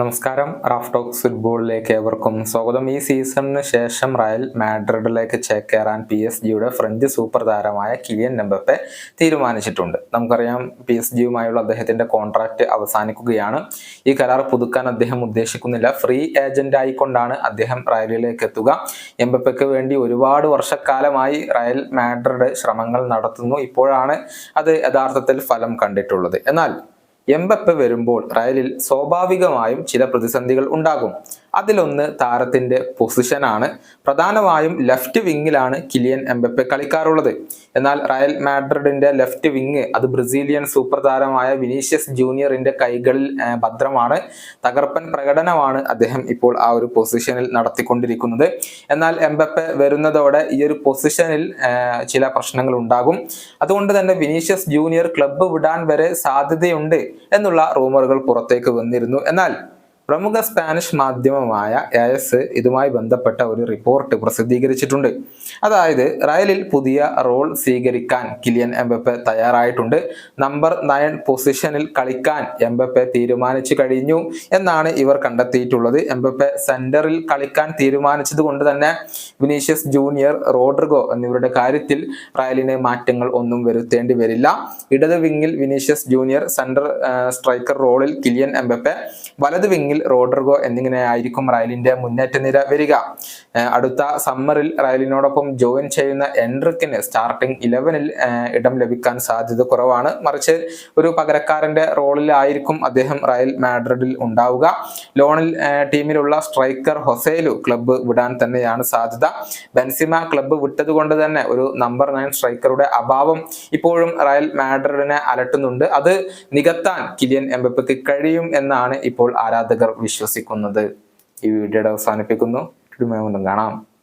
നമസ്കാരം. Raf talks ഫുട്ബോളിലേക്ക് ഏവർക്കും സ്വാഗതം. ഈ സീസണിന് ശേഷം റയൽ മാഡ്രിഡിലേക്ക് ചേക്കേറാൻ പി എസ് ജിയുടെ ഫ്രഞ്ച് സൂപ്പർ താരമായ കിലിയൻ എംബപ്പെ തീരുമാനിച്ചിട്ടുണ്ട്. നമുക്കറിയാം പി എസ് ജിയുമായുള്ള അദ്ദേഹത്തിന്റെ കോൺട്രാക്ട് അവസാനിക്കുകയാണ്. ഈ കരാർ പുതുക്കാൻ അദ്ദേഹം ഉദ്ദേശിക്കുന്നില്ല. ഫ്രീ ഏജന്റ് ആയിക്കൊണ്ടാണ് അദ്ദേഹം റയലിലേക്ക് എത്തുക. എംബപ്പയ്ക്ക് വേണ്ടി ഒരുപാട് വർഷക്കാലമായി റയൽ മാഡ്രിഡ് ശ്രമങ്ങൾ നടത്തുന്നു. ഇപ്പോഴാണ് അത് യഥാർത്ഥത്തിൽ ഫലം കണ്ടിട്ടുള്ളത്. എന്നാൽ എംബപ്പെ വരുമ്പോൾ റയലിൽ സ്വാഭാവികമായും ചില പ്രതിസന്ധികൾ ഉണ്ടാകും. അതിലൊന്ന് താരത്തിന്റെ പൊസിഷനാണ് പ്രധാനമായും ലെഫ്റ്റ് വിങ്ങിലാണ് കിലിയൻ എംബപ്പെ കളിക്കാറുള്ളത്. എന്നാൽ റയൽ മാഡ്രിഡിന്റെ ലെഫ്റ്റ് വിങ് അത് ബ്രസീലിയൻ സൂപ്പർ താരമായ വിനീഷ്യസ് ജൂനിയറിന്റെ കൈകളിൽ ഭദ്രമാണ്. തകർപ്പൻ പ്രകടനമാണ് അദ്ദേഹം ഇപ്പോൾ ആ ഒരു പൊസിഷനിൽ നടത്തിക്കൊണ്ടിരിക്കുന്നത്. എന്നാൽ എംബപ്പെ വരുന്നതോടെ ഈ ഒരു പൊസിഷനിൽ ചില പ്രശ്നങ്ങൾ ഉണ്ടാകും. അതുകൊണ്ട് തന്നെ വിനീഷ്യസ് ജൂനിയർ ക്ലബ്ബ് വിടാൻ വരെ സാധ്യതയുണ്ട്. എന്നുള്ള റൂമറുകൾ പുറത്തേക്ക് വന്നിരുന്നു. എന്നാൽ പ്രമുഖ സ്പാനിഷ് മാധ്യമമായ എസ് ഇതുമായി ബന്ധപ്പെട്ട ഒരു റിപ്പോർട്ട് പ്രസിദ്ധീകരിച്ചിട്ടുണ്ട്. അതായത് റയലിൽ പുതിയ റോൾ സ്വീകരിക്കാൻ കിലിയൻ എംബപ്പെ തയ്യാറായിട്ടുണ്ട്. നമ്പർ നയൻ പൊസിഷനിൽ കളിക്കാൻ എംബപ്പെ തീരുമാനിച്ചു കഴിഞ്ഞു എന്നാണ് ഇവർ കണ്ടെത്തിയിട്ടുള്ളത്. എംബപ്പെ സെന്ററിൽ കളിക്കാൻ തീരുമാനിച്ചത് കൊണ്ട് തന്നെ വിനീഷ്യസ് ജൂനിയർ റോഡ്രിഗോ എന്നിവരുടെ കാര്യത്തിൽ റയലിന് മാറ്റങ്ങൾ ഒന്നും വരുത്തേണ്ടി വരില്ല. ഇടത് വിങ്ങിൽ വിനീഷ്യസ് ജൂനിയർ സെന്റർ സ്ട്രൈക്കർ റോളിൽ കിലിയൻ എംബപ്പെ വലത് വിങ്ങിൽ റോഡ്രിഗോ എന്നിങ്ങനെയായിരിക്കും റയലിന്റെ മുന്നേറ്റ നിര വരിക. അടുത്ത സമ്മറിൽ റയലിനോടൊപ്പം ജോയിൻ ചെയ്യുന്ന എൻട്രിക്കിന് സ്റ്റാർട്ടിംഗ് ഇലവനിൽ ഇടം ലഭിക്കാൻ സാധ്യത കുറവാണ്. മറിച്ച് ഒരു പകരക്കാരന്റെ റോളിലായിരിക്കും അദ്ദേഹം റയൽ മാഡ്രിഡിൽ ഉണ്ടാവുക. ലോണിൽ ടീമിലുള്ള സ്ട്രൈക്കർ ഹൊസേലു ക്ലബ്ബ് വിടാൻ തന്നെയാണ് സാധ്യത. ബെൻസിമ ക്ലബ്ബ് വിട്ടത് കൊണ്ട് തന്നെ ഒരു നമ്പർ നയൻ സ്ട്രൈക്കറുടെ അഭാവം ഇപ്പോഴും റയൽ മാഡ്രിഡിനെ അലട്ടുന്നുണ്ട്. അത് നികത്താൻ കിലിയൻ എംബപ്പയ്ക്ക് കഴിയും എന്നാണ് ഇപ്പോൾ ആരാധകർ വിശ്വസിക്കുന്നത് ഈ വീഡിയോയുടെ അവസാനിപ്പിക്കുന്നു. കാണാം.